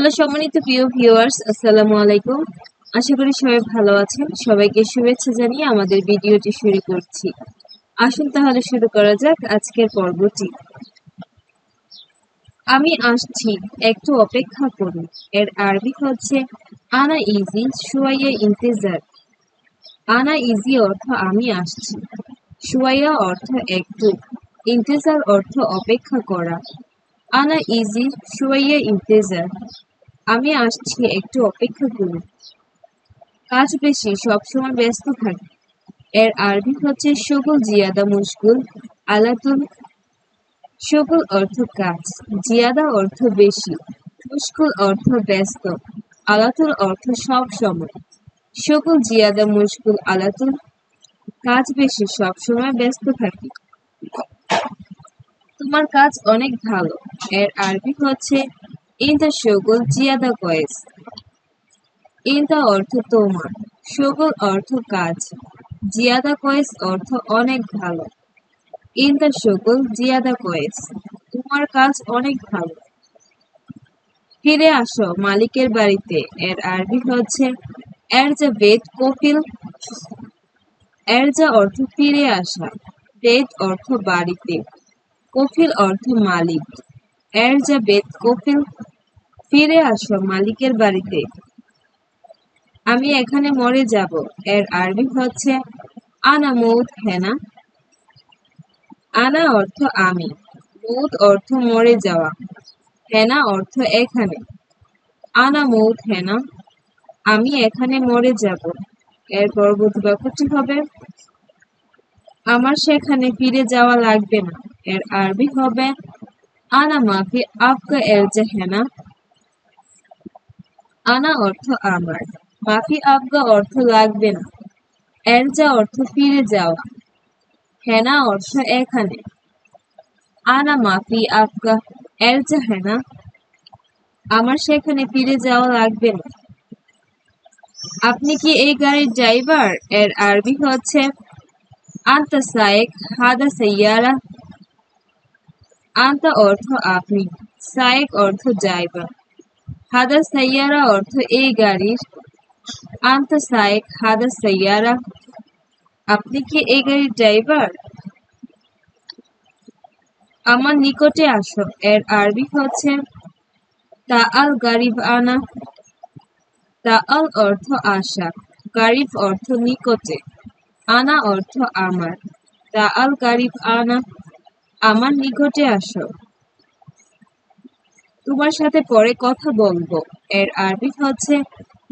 Hello সম্মানিত প্রিয় viewers আসসালামু আলাইকুম। আশা করি সবাই ভালো আছেন। সবাইকে শুভেচ্ছা জানিয়ে আমাদের ভিডিওটি শুরু করছি। আসুন তাহলে শুরু করা যাক আজকের পর্বটি। আমি আসছি একটু অপেক্ষা করুন। এর আরবি হচ্ছে, আনা ইজি শুয়াইয়া ইন্তেজার। আনা ইজি অর্থ আমি আসছি। শুয়াইয়া অর্থ একটু। ইন্তেজার অর্থ অপেক্ষা করা। আনা ইজি শুয়াইয়া ইন্তেজার। আমি আসছি একটু অপেক্ষা করুন। কাজ বেশি, সবসময় ব্যস্ত থাকি। এর আরবি হচ্ছে সকল জিয়াদা মুশকুল আলাতুল সকল অর্থ কাজ, জিয়াদা অর্থ বেশি, মুশকুল অর্থ ব্যস্ত আলাতুল অর্থ সব সময়। সকল জিয়াদা মুশকুল আলাতুল কাজ বেশি সব সময় ব্যস্ত থাকি। তোমার কাজ অনেক ভালো, এর আরবি হচ্ছে ইনতা সকল জিয়াদা কয়েস ইনতা অর্থ তোমার সকল অর্থ কাজ জিয়াদা কয়েস অর্থ অনেক ভালো ইনতা সকল জিয়াদা কয়েস তোমার কাজ অনেক ভালো ফিরে আসো মালিকের বাড়িতে এর আরবি হচ্ছে এর যা বেদ কপিল এর যা অর্থ ফিরে আসা বেদ অর্থ বাড়িতে কফিল অর্থ মালিক এর যা বেদ কফিল ফিরে আসো, মালিকের বাড়িতে। আমি এখানে মরে যাব। এর আরবি হচ্ছে আনা মৌত হেনা আনা অর্থ আমি, মৌত অর্থ মরে যাওয়া হেনা অর্থ এখানে। আনা মৌত হেনা আমি এখানে মরে যাব। এর পরবর্তী বাক্যটি হবে, আমার সেখানে ফিরে যাওয়া লাগবে না। এর আরবি হবে আনা মাফি আপকা এর যে হেনা আনা অর্থ আমার। মাফি আবগা অর্থ লাগবে না। এর যা অর্থ ফিরে যাওয়া হেনা অর্থ এখানে। আনা মাফি আবগা এর যা হেনা। আমার সেখানে ফিরে যাওয়া লাগবে না। আপনি কি এই গাড়ির ড্রাইভার? এর আরবি হচ্ছে, আন্তা সায়েক হাদা সাইয়ারা। আন্তা অর্থ আপনি, সায়েক অর্থ ড্রাইভার। হাদা সাইয়ারা অর্থ এই গাড়ির আন্তা সায়েক হাদা সাইয়ারা আপনি কি এই গাড়ির ড্রাইভার আমার নিকটে আসো এর আরবি হচ্ছে তা আল গারিব আনা তা আল অর্থ আশা গারিব অর্থ নিকটে আনা অর্থ আমার তা আল গারিব আনা আমার নিকটে আসো তোমার সাথে পরে কথা বলব। এর আরবি হচ্ছে,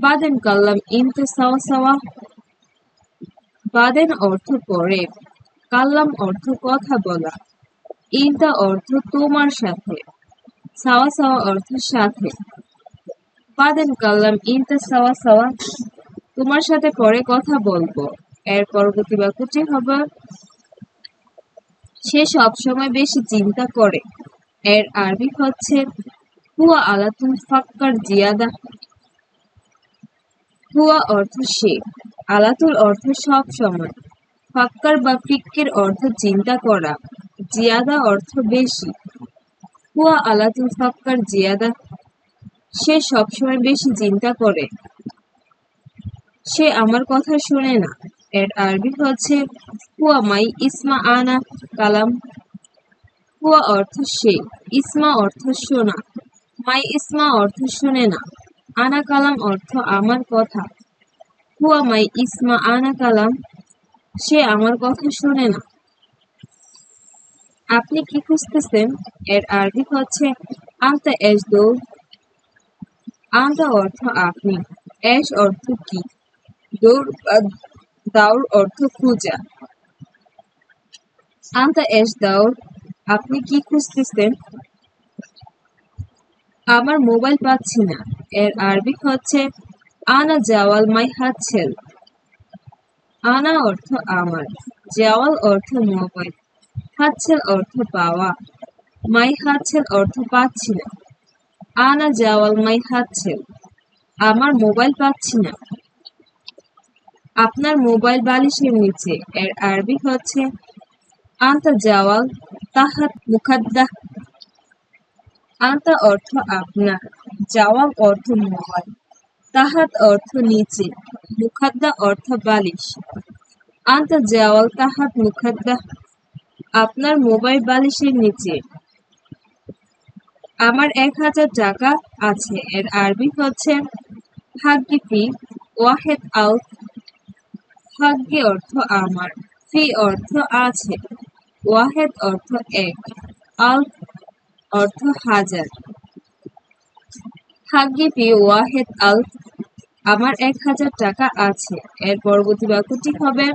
বাদেন কাল্লাম ইনতে সাওয়া সাওয়া। বাদেন অর্থ পরে, কাল্লাম অর্থ কথা বলা। ইনতা অর্থ তোমার সাথে, সাওয়া সাওয়া অর্থ সাথে। বাদেন কাল্লাম ইনতা সাওয়া সাওয়া। তোমার সাথে পরে কথা বলব। এর পরবর্তী বাক্যটি হবে, সে সবসময় বেশি চিন্তা করে। এর আরবি হচ্ছে হুয়া আলাতুল ফাক্কার জিয়াদা হুয়া অর্থ সে আলাতুল অর্থ সব সময় ফাক্কার বা ফিক্কের অর্থ চিন্তা করা জিয়াদা অর্থ বেশি হুয়া আলাতুল ফাক্কার জিয়াদা সে সবসময় বেশি চিন্তা করে সে আমার কথা শুনে না এর আরবি হচ্ছে হুয়া মাই ইসমা আনা কালাম হুয়া অর্থ সে ইসমা অর্থ শোনা মাই ইসমা অর্থ শুনে না। আনা কালাম অর্থ আমার কথা। হুয়া মাই ইসমা আনা কালাম, সে আমার কথা শুনে না। আপনি কি খুঁজতেছেন? এর আরবি হচ্ছে, আন্তা এস দৌড় আন্তা অর্থ আপনি। এস অর্থ কি? দৌড় দাউর অর্থ খুঁজা আন্তা এস দাউর আপনি কি খুঁজতেছেন? আমার মোবাইল পাচ্ছি না। এর আরবি হচ্ছে, আনা জাওয়াল মাই হাতছেল আনা অর্থ আমার, জাওয়াল অর্থ মোবাইল হাতছেল অর্থ পাওয়া, মাই হাতছেল অর্থ পাচ্ছি না। আনা জাওয়াল মাই হাতছেল আমার মোবাইল পাচ্ছি না। আপনার মোবাইল বালিশের নিচে, এর আরবি হচ্ছে, আন্তা জাওয়াল তাহাত মুখাদ্দাহ আন্তা অর্থ আপনার জাওয়াল অর্থ মোবাইল তাহাত অর্থ নিচে, মুখাদ্দা অর্থ বালিশ। আন্তা জাওয়াল তাহাত মুখাদ্দা আপনার মোবাইল বালিশের নিচে। আমার এক হাজার টাকা আছে, এর আরবি হচ্ছে ভাগ্যি ফি ওয়াহেদ আউট ভাগ্যে অর্থ আমার, ফি অর্থ আছে, ওয়াহেদ অর্থ এক আউট অর্থ হাজার। ভাগ্যে ফি ওয়াহেদ আউট আমার এক হাজার টাকা আছে। এর পরবর্তী বাক্যটি হবে,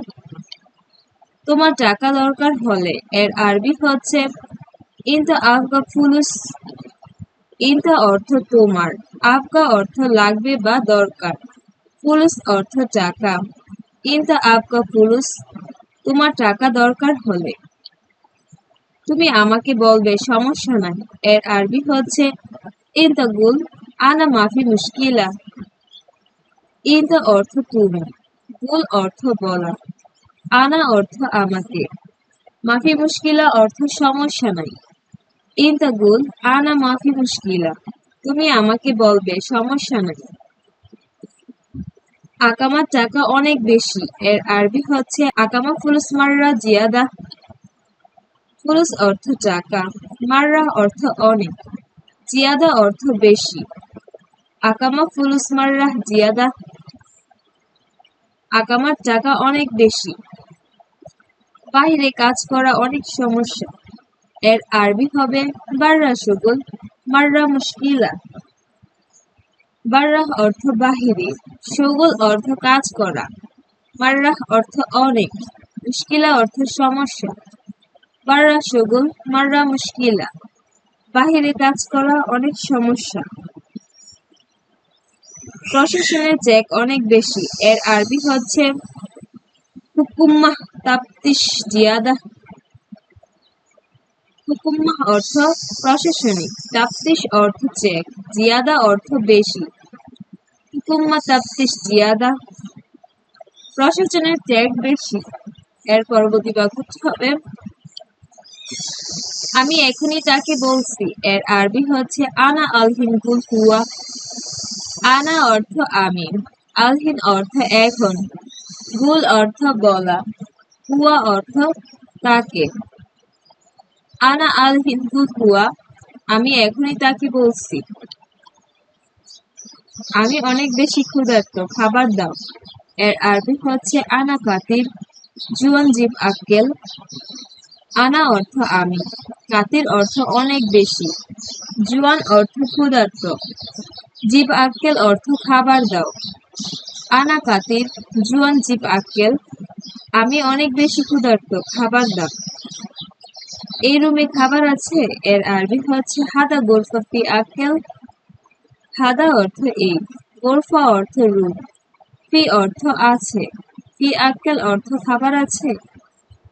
তোমার টাকা দরকার হলে এর আরবি হচ্ছে, ইনতা আফগা ফুলুস, ইনতা অর্থ তোমার, আফগা অর্থ লাগবে বা দরকার, ফুলুস অর্থ টাকা, ইনতা আফগা ফুলুস, তোমার টাকা দরকার হলে। তুমি আমাকে বলবে, সমস্যা নাই। এর আরবি হচ্ছে আনা মাফি মুশকিলা। অর্থ তুমি, গুল অর্থ বলা। আনা অর্থ আমাকে। মাফি মুশকিলা অর্থ সমস্যা নাই। আনা মাফি মুশকিলা। তুমি আমাকে বলবে, সমস্যা নাই। আকামার টাকা অনেক বেশি। এর আরবি হচ্ছে, আকামা ফুলুস মাররা জিয়াদা ফুলুস অর্থ টাকা মাররা অর্থ অনেক, জিয়াদা অর্থ বেশি। আকামা ফুলুস মাররা জিয়াদা, আকামার টাকা অনেক বেশি। বাইরে কাজ করা অনেক সমস্যা। এর আরবি হবে বাররা সুগুল মাররা মুশকিলা। বাররাহ অর্থ বাহিরে সুগুল অর্থ কাজ করা। মাররাহ অর্থ অনেক, মুশকিলা অর্থ সমস্যা। বাররা সুগুল মাররা মুশকিলা। বাহিরে কাজ করা অনেক সমস্যা। প্রশাসনের চেক অনেক বেশি। এর আরবি হচ্ছে হুকুম্মাহ তাপ্তিস জিয়াদা। হুকুম্মাহ অর্থ প্রশাসনিক তাপ্তিস অর্থ চেক, জিয়াদা অর্থ বেশি। হুকুম্মা তাপ্তিস জিয়াদা। প্রশাসনের চেক বেশি। এর পরবর্তী বাক্যটি হবে আমি এখনই তাকে বলছি, এর আরবি হচ্ছে, আনা আলহিন গুল হুয়া। আনা অর্থ আমি আলহিন অর্থ এখন, গুল অর্থ বলা, হুয়া অর্থ তাকে। আনা আল হিন্দু হুয়া। আমি এখনই তাকে বলছি। আমি অনেক বেশি ক্ষুধার্ত, খাবার দাও। এর আরবি হচ্ছে, আনা কাতির, জুয়ান জিব আক্কেল। আনা অর্থ আমি কাতির অর্থ অনেক বেশি। জুয়ান অর্থ ক্ষুধার্ত, জিব আক্কেল অর্থ খাবার দাও। আনা কাতির, জুয়ান জিব আক্কেল, আমি অনেক বেশি ক্ষুধার্ত, খাবার দাও। এই রুমে খাবার আছে, এর আরবি হচ্ছে হাদা গোরফা আক্কেল। হাদা অর্থ এই, গোরফা অর্থ রুম। ফি অর্থ আছে, ফি আক্কেল অর্থ খাবার আছে।